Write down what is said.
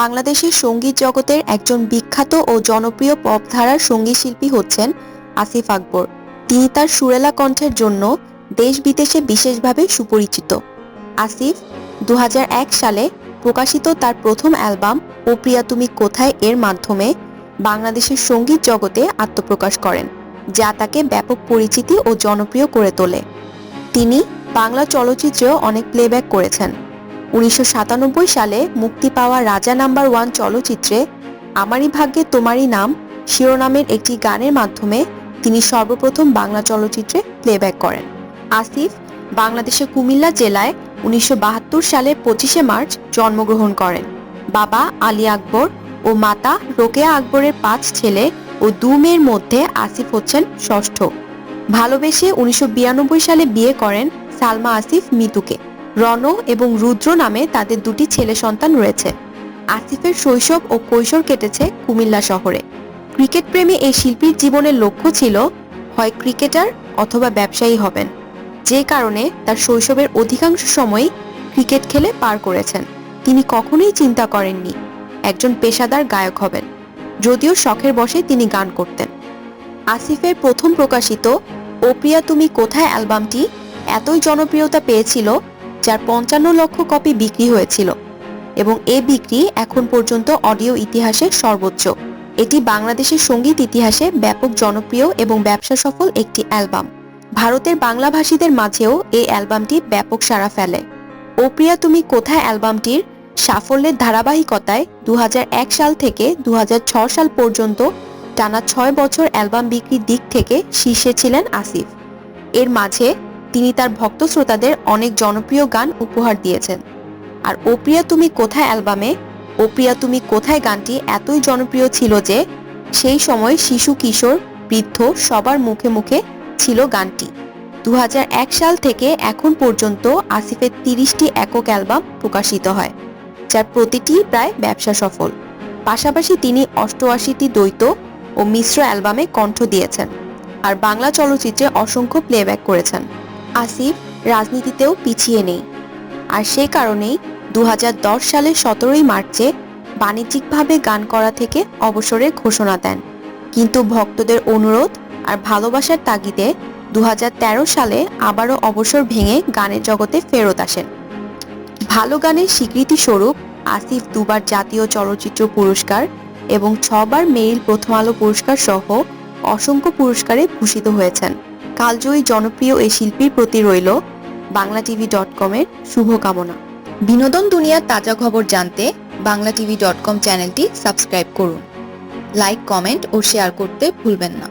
বাংলাদেশের সংগীত জগতের একজন বিখ্যাত ও জনপ্রিয় পপ ধারার সংগীত শিল্পী হচ্ছেন আসিফ আকবর। তিনি তার সুরেলা কণ্ঠের জন্য দেশ বিদেশে বিশেষভাবে সুপরিচিত। আসিফ দু হাজার এক সালে প্রকাশিত তার প্রথম অ্যালবাম, ও প্রিয়া তুমি কোথায়? এর মাধ্যমে বাংলাদেশের সংগীত জগতে আত্মপ্রকাশ করেন, যা তাকে ব্যাপক পরিচিতি ও জনপ্রিয় করে তোলে। তিনি বাংলা চলচ্চিত্রেও অনেক প্লেব্যাক করেছেন। উনিশশো সাতানব্বই সালে মুক্তি পাওয়া রাজা নাম্বার ওয়ান চলচ্চিত্রে আমারই ভাগ্যে তোমারই নাম শিরোনামের একটি গানের মাধ্যমে তিনি সর্বপ্রথম বাংলা চলচ্চিত্রে প্লেব্যাক করেন। আসিফ বাংলাদেশের কুমিল্লা জেলায় উনিশশো বাহাত্তর সালে পঁচিশে মার্চ জন্মগ্রহণ করেন। বাবা আলী আকবর ও মাতা রোকেয়া আকবরের পাঁচ ছেলে ও দু মেয়ের মধ্যে আসিফ হচ্ছেন ষষ্ঠ। ভালোবেসে উনিশশো বিরানব্বই সালে বিয়ে করেন সালমা আসিফ মিতুকে। রণ এবং রুদ্র নামে তাদের দুটি ছেলে সন্তান রয়েছে। আসিফের শৈশব ও কৈশোর কেটেছে কুমিল্লা শহরে। ক্রিকেট প্রেমী এই শিল্পীর জীবনের লক্ষ্য ছিল, হয় ক্রিকেটার অথবা ব্যবসায়ী হবেন। যে কারণে তার শৈশবের অধিকাংশ সময়ই ক্রিকেট খেলে পার করেছেন। তিনি কখনোই চিন্তা করেননি, একজন পেশাদার গায়ক হবেন। যদিও শখের বসে তিনি গান করতেন। আসিফের প্রথম প্রকাশিত ও প্রিয়া তুমি কোথায় অ্যালবামটি এতই জনপ্রিয়তা পেয়েছিল যার পঞ্চান্ন লক্ষ কপি বিক্রি হয়েছিল এবং এ বিক্রি এখন পর্যন্ত অডিও ইতিহাসে সর্বোচ্চ। এটি বাংলাদেশের সংগীত ইতিহাসে ব্যাপক জনপ্রিয় এবং ব্যবসা সফল একটি অ্যালবাম। ভারতের বাংলাভাষীদের মাঝেও এই অ্যালবামটি ব্যাপক সাড়া ফেলে। ও প্রিয়া, তুমি কোথায় অ্যালবামটির সাফল্যের ধারাবাহিকতায় দু হাজার এক সাল থেকে দু সাল পর্যন্ত টানা ছয় বছর অ্যালবাম বিক্রির দিক থেকে শীর্ষে ছিলেন আসিফ। এর মাঝে তিনি তার ভক্ত শ্রোতাদের অনেক জনপ্রিয় গান উপহার দিয়েছেন। আর ও প্রিয়া তুমি কোথায় অ্যালবামে? ও প্রিয়া তুমি কোথায় গানটি এতই জনপ্রিয় ছিল যে সেই সময় শিশু কিশোর, বৃদ্ধ সবার মুখে মুখে ছিল গানটি। দু হাজার এক সাল থেকে এখন পর্যন্ত আসিফের তিরিশটি একক অ্যালবাম প্রকাশিত হয়, যার প্রতিটি প্রায় ব্যবসা সফল। পাশাপাশি তিনি অষ্টআশিটি দ্বৈত ও মিশ্র অ্যালবামে কণ্ঠ দিয়েছেন, আর বাংলা চলচ্চিত্রে অসংখ্য প্লেব্যাক করেছেন। আসিফ রাজনীতিতেও পিছিয়ে নেই। আর সে কারণেই দু সালের সতেরোই মার্চে বাণিজ্যিকভাবে গান করা থেকে অবসরের ঘোষণা দেন। কিন্তু ভক্তদের অনুরোধ আর ভালোবাসার তাগিদে দু হাজার তেরো সালে আবারও অবসর ভেঙে গানের জগতে ফেরত আসেন। ভালো গানের স্বীকৃতি স্বরূপ আসিফ দুবার জাতীয় চলচ্চিত্র পুরস্কার এবং ছবার মেরিল প্রথম আলো পুরস্কার সহ অসংখ্য পুরস্কারে ভূষিত হয়েছেন। কালজয়ী জনপ্রিয় এই শিল্পীর প্রতি রইল বাংলা টিভি ডট কমের শুভকামনা। বিনোদন দুনিয়ার তাজা খবর জানতে বাংলা টিভি ডট কম চ্যানেলটি সাবস্ক্রাইব করুন। লাইক, কমেন্ট ও শেয়ার করতে ভুলবেন না।